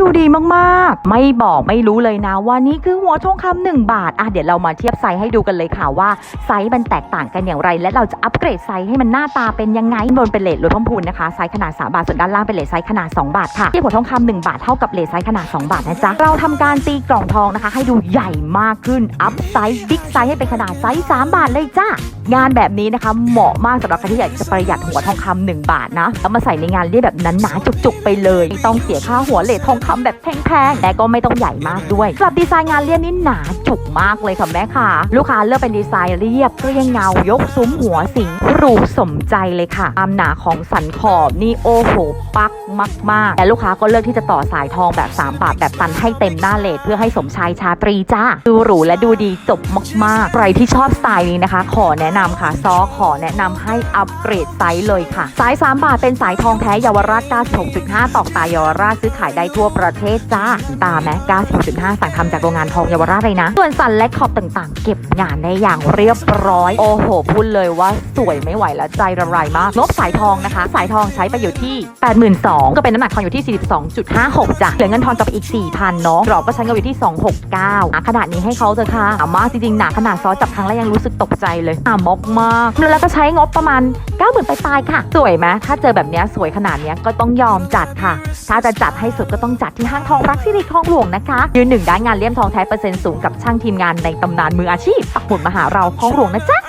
ดูดีมากๆ ไม่บอกไม่รู้เลยนะว่านี่คือหัวทองคำหนึ่งบาทอะเดี๋ยวเรามาเทียบไซส์ให้ดูกันเลยค่ะว่าไซส์มันแตกต่างกันอย่างไร และเราจะอัปเกรดไซส์ให้มันหน้าตาเป็นยังไงบนเป็นเลทลดต้นทุนนะคะไซส์ขนาด 3 บาทส่วนด้านล่างเป็นเลทไซส์ขนาด 2 บาทค่ะที่หัวทองคำ1บาทเท่ากับเลทไซส์ขนาด 2 บาทนะจ๊ะเราทำการตีกล่องทองนะคะ ให้ดูใหญ่มากขึ้นอัพไซส์บิ๊กไซส์ให้เป็นขนาดไซส์3บาทเลยจ้างานแบบนี้นะคะเหมาะมากสำหรับใครที่อยากจะประหยัดหัวทองคำหนึ่งบาทนะแล้วมาใส่ในงานเรียบแบบหนาๆจุกๆ ไปเลยไม่ต้องเสียค่าหัวเลททองคำแบบแพงๆแต่ก็ไม่ต้องใหญ่มากด้วยสำหรับดีไซน์งานเรียบนี่หนาจุกมากเลยค่ะแม่ค่ะ ลูกค้าเลือกเป็นดีไซน์เรียบเรียงเงายกซุ้มหัวสิงหรูสมใจเลยค่ะความหนาของสันขอบนี่โอ้โหปักมากๆแต่ลูกค้าก็เลือกที่จะต่อสายทองแบบ 3 บาทแบบตันให้เต็มหน้าเลทเพื่อให้สมชายชาตรีจ้าดูหรูและดูดีจบมากๆใครที่ชอบสไตล์นี้นะคะ ขอแนะนำค่ะซอขอแนะนำให้อัปเกรดไซส์เลยค่ะ สาย 3 บาทเป็นสายทองแท้เยาวราช 96.5 ตอกตาเยาวราชซื้อขายได้ทั่วประเทศจ้า ตาแม้96.5 สั่งทำจากโรงงานทองเยาวราชเลยนะ ส่วนสันและขอบต่างๆ เก็บงานได้อย่างเรียบร้อย โอ้โห พูดเลยว่าสวยไม่ไหวแล้วใจระไรมากงบสายทองนะคะ สายทองใช้ไปอยู่ที่ 82,000ก็เป็นน้ำหนักทองอยู่ที่ 42.56จ้ะเหลือเงินทอนกับไปอีก 4,000เนาะกรอบก็ใช้เงินอยู่ที่ 269ขนาดนี้ให้เขาเถอะค่ะหนามาจริงๆหนาขนาดซอสจับครั้งแรกยังรู้สึกตกใจเลยหนามกมากแล้วก็ใช้งบประมาณ 90,000ไปปลายค่ะ สวยไหมถ้าเจอแบบนี้สวยขนาดนี้ก็ต้องยอมจัดค่ะ ถ้าจะจัดให้สุดก็ต้องจัดที่ห้างทองรักสิริทองหลวงนะคะ ยืนหนึ่งด้านงานเลี่ยมทองแท้เปอร์เซ็นต์สูงกับช่างทีมงานในตำนานมืออาชีพปักหมุดมาหาเราทองหลวงนะจ๊ะ